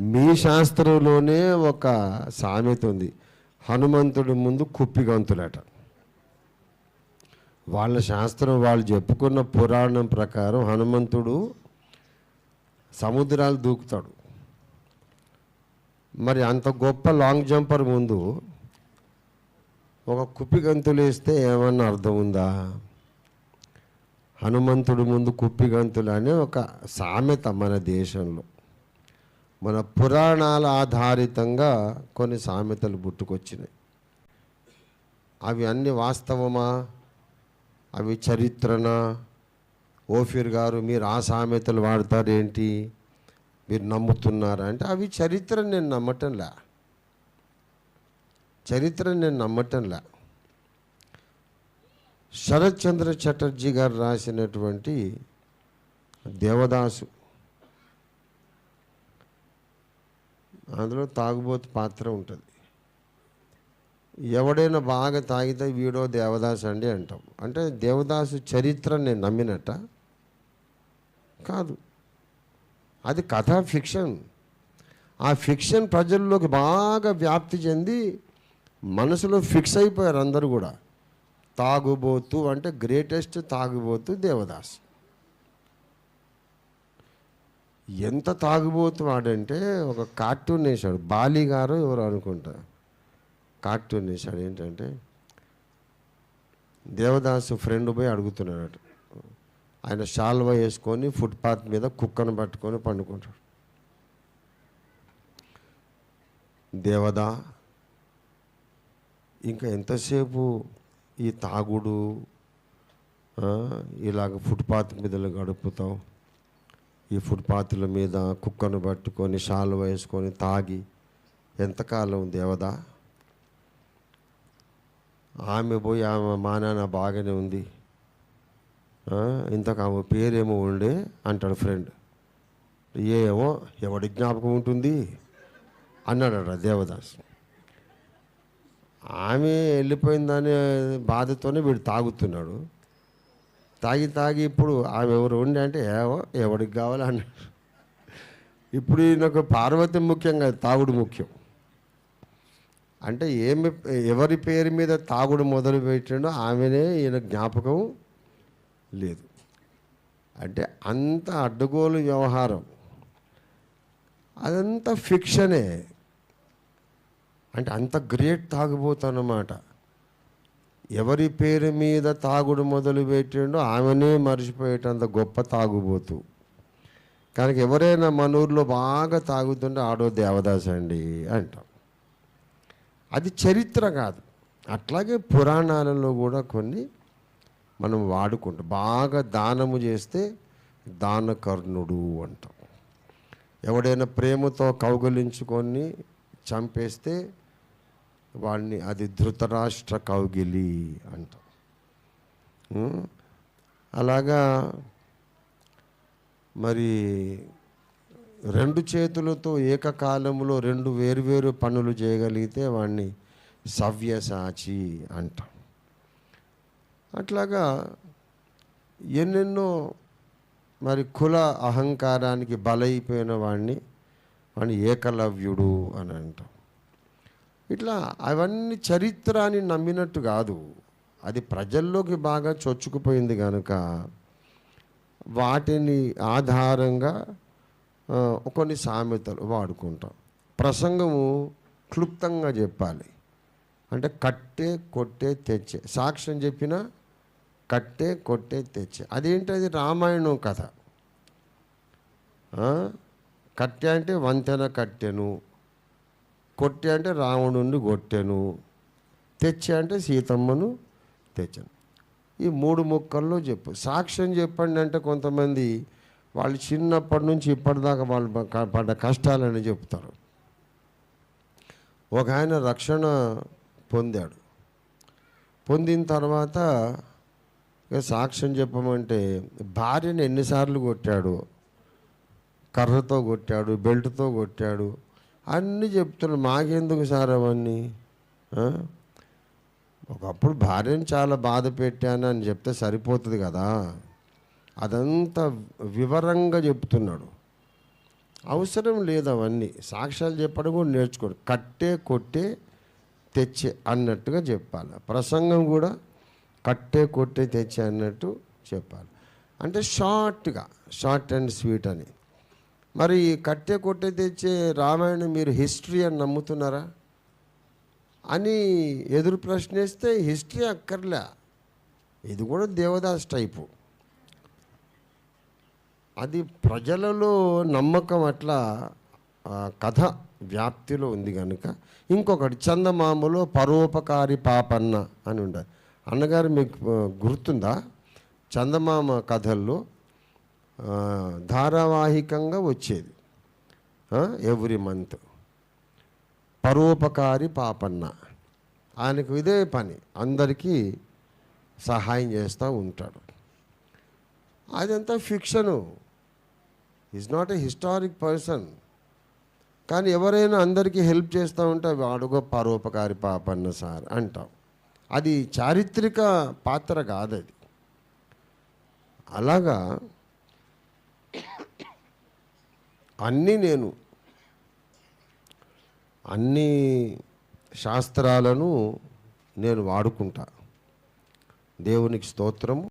మీ శాస్త్రంలోనే ఒక సామెత ఉంది. హనుమంతుడి ముందు కుప్పిగంతులట. వాళ్ళ శాస్త్రం వాళ్ళు చెప్పుకున్న పురాణం ప్రకారం హనుమంతుడు సముద్రాలు దూకుతాడు. మరి అంత గొప్ప లాంగ్ జంపర్ ముందు ఒక కుప్పిగంతులు వేస్తే ఏమన్నా అర్థం ఉందా? హనుమంతుడి ముందు కుప్పిగంతులు అనే ఒక సామెత మన దేశంలో. మన పురాణాల ఆధారితంగా కొన్ని సామెతలు పుట్టుకొచ్చినాయి. అవి అన్ని వాస్తవమా? అవి చరిత్రనా? ఓఫీర్ గారు మీరు ఆ సామెతలు వాడతారేంటి? మీరు నమ్ముతున్నారా అంటే అవి చరిత్ర నేను నమ్మటంలా. చరిత్ర నేను నమ్మటంలా. శరత్చంద్ర చటర్జీ గారు రాసినటువంటి దేవదాసు అందులో తాగుబోతు పాత్ర ఉంటుంది. ఎవడైనా బాగా తాగితే వీడో దేవదాసు అండి అంటాం. అంటే దేవదాసు చరిత్ర నేను నమ్మినట్ట? కాదు. అది కథ ఫిక్షన్. ఆ ఫిక్షన్ ప్రజల్లోకి బాగా వ్యాప్తి చెంది మనసులో ఫిక్స్ అయిపోయారు అందరూ కూడా. తాగుబోతు అంటే గ్రేటెస్ట్ తాగుబోతు దేవదాస్. ఎంత తాగుబోతున్నాడంటే వాడంటే ఒక కార్టూన్ వేశాడు. బాలి గారు ఎవరు అనుకుంటా? కార్టూన్ వేశాడు. ఏంటంటే దేవదాసు ఫ్రెండ్ పోయి అడుగుతున్నాడట. ఆయన షాల్వా వేసుకొని ఫుట్పాత్ మీద కుక్కను పట్టుకొని పండుకుంటాడు. దేవదా ఇంకా ఎంతసేపు ఈ తాగుడు ఇలాగ ఫుట్పాత్ మీద గడుపుతావు? ఈ ఫుట్పాత్ల మీద కుక్కను పట్టుకొని షాలు వేసుకొని తాగి ఎంతకాలం దేవదా ఆమె పోయి ఆమె మా నాన్న బాగానే ఉంది. ఇంతకు ఆమె పేరేమో ఉండే అంటాడు ఫ్రెండ్. ఏమో ఎవడి జ్ఞాపకం ఉంటుంది? అన్నాడట దేవదాస్. ఆమె వెళ్ళిపోయిందనే బాధతోనే వీడు తాగుతున్నాడు. తాగి తాగి ఇప్పుడు ఆమె ఎవరు ఉండి అంటే ఏవో ఎవడికి కావాలి అన్నాడు ఇప్పుడు నాకు పార్వతి ముఖ్యం కాదు తాగుడు ముఖ్యం. అంటే ఏమి ఎవరి పేరు మీద తాగుడు మొదలు పెట్టిండో ఆమెనే ఈయన జ్ఞాపకం లేదు. అంటే అంత అడ్డగోలు వ్యవహారం. అదంతా ఫిక్షనే. అంటే అంత గ్రేట్ తాగుబోతన్నమాట ఎవరి పేరు మీద తాగుడు మొదలు పెట్టిండో ఆమెనే మర్చిపోయేటంత గొప్ప తాగుబోతు. కనుక ఎవరైనా మన ఊర్లో బాగా తాగుతుంటే ఆడో దేవదాస్ అండి అంటాం. అది చరిత్ర కాదు. అట్లాగే పురాణాలలో కూడా కొన్ని మనం వాడుకుంటాం. బాగా దానము చేస్తే దానకర్ణుడు అంటాం. ఎవడైనా ప్రేమతో కౌగలించుకొని చంపేస్తే వాడిని అది ధృతరాష్ట్ర కౌగిలి అంటాం. అలాగా మరి రెండు చేతులతో ఏకకాలంలో రెండు వేరువేరు పనులు చేయగలిగితే వాడిని సవ్యసాచి అంటాం. అట్లాగా ఎన్నెన్నో మరి కుల అహంకారానికి బలైపోయిన వాడిని వాడిని ఏకలవ్యుడు అని అంటాం. ఇట్లా అవన్నీ చరిత్ర అని నమ్మినట్టు కాదు. అది ప్రజల్లోకి బాగా చొచ్చుకుపోయింది కనుక వాటిని ఆధారంగా కొన్ని సామెతలు వాడుకుంటాం. ప్రసంగము క్లుప్తంగా చెప్పాలి. అంటే కట్టే కొట్టే తెచ్చే. సాక్ష్యం చెప్పిన కట్టే కొట్టే తెచ్చే. అదేంటది? రామాయణం కథ. కట్టె అంటే వంతెన కట్టెను. కొట్టే అంటే రావణుణ్ణి కొట్టెను తెచ్చే అంటే సీతమ్మను తెచ్చాను. ఈ మూడు ముక్కల్లో చెప్పు. సాక్ష్యం చెప్పండి అంటే కొంతమంది వాళ్ళు చిన్నప్పటి నుంచి ఇప్పటిదాకా వాళ్ళు పడ్డ కష్టాలని చెప్తారు. ఒక ఆయన రక్షణ పొందాడు. పొందిన తర్వాత సాక్ష్యం చెప్పమంటే భార్యను ఎన్నిసార్లు కొట్టాడు? కర్రతో కొట్టాడు బెల్ట్తో కొట్టాడు అన్నీ చెప్తున్నాడు మాకెందుకు సార్ అవన్నీ? ఒకప్పుడు భార్యను చాలా బాధ పెట్టాను అని చెప్తే సరిపోతుంది కదా. అదంతా వివరంగా చెప్తున్నాడు. అవసరం లేదు అవన్నీ. సాక్ష్యాలు చెప్పడం కూడా నేర్చుకోడు. కట్టే కొట్టే తెచ్చే అన్నట్టుగా చెప్పాలి. ప్రసంగం కూడా కట్టే కొట్టే తెచ్చే అన్నట్టు చెప్పాలి. అంటే షార్ట్గా షార్ట్ అండ్ స్వీట్ అని. మరి కట్టె కొట్టే తెచ్చే రామాయణం మీరు హిస్టరీ అని నమ్ముతున్నారా? అని ఎదురు ప్రశ్నిస్తే హిస్టరీ అక్కర్లే. ఇది కూడా దేవదాస్ టైపు. అది ప్రజలలో నమ్మకం అట్లా కథ వ్యాప్తిలో ఉంది కనుక ఇంకొకటి చందమామలో పరోపకారి పాపన్న అని ఉండదు. అన్నగారు మీకు గుర్తుందా? చందమామ కథల్లో ధారావాహికంగా వచ్చేది. Every month. పరోపకారి పాపన్న. ఆయనకు ఇదే పని. అందరికీ సహాయం చేస్తూ ఉంటాడు. అదంతా fiction. Is not a historic person కానీ ఎవరైనా అందరికీ హెల్ప్ చేస్తూ ఉంటే వాడుగో పరోపకారి పాపన్న సార్ అంటాం. అది చారిత్రక పాత్ర కాదది. అలాగా అన్నీ నేను. అన్ని శాస్త్రాలను నేను వాడుకుంటా. దేవునికి స్తోత్రము.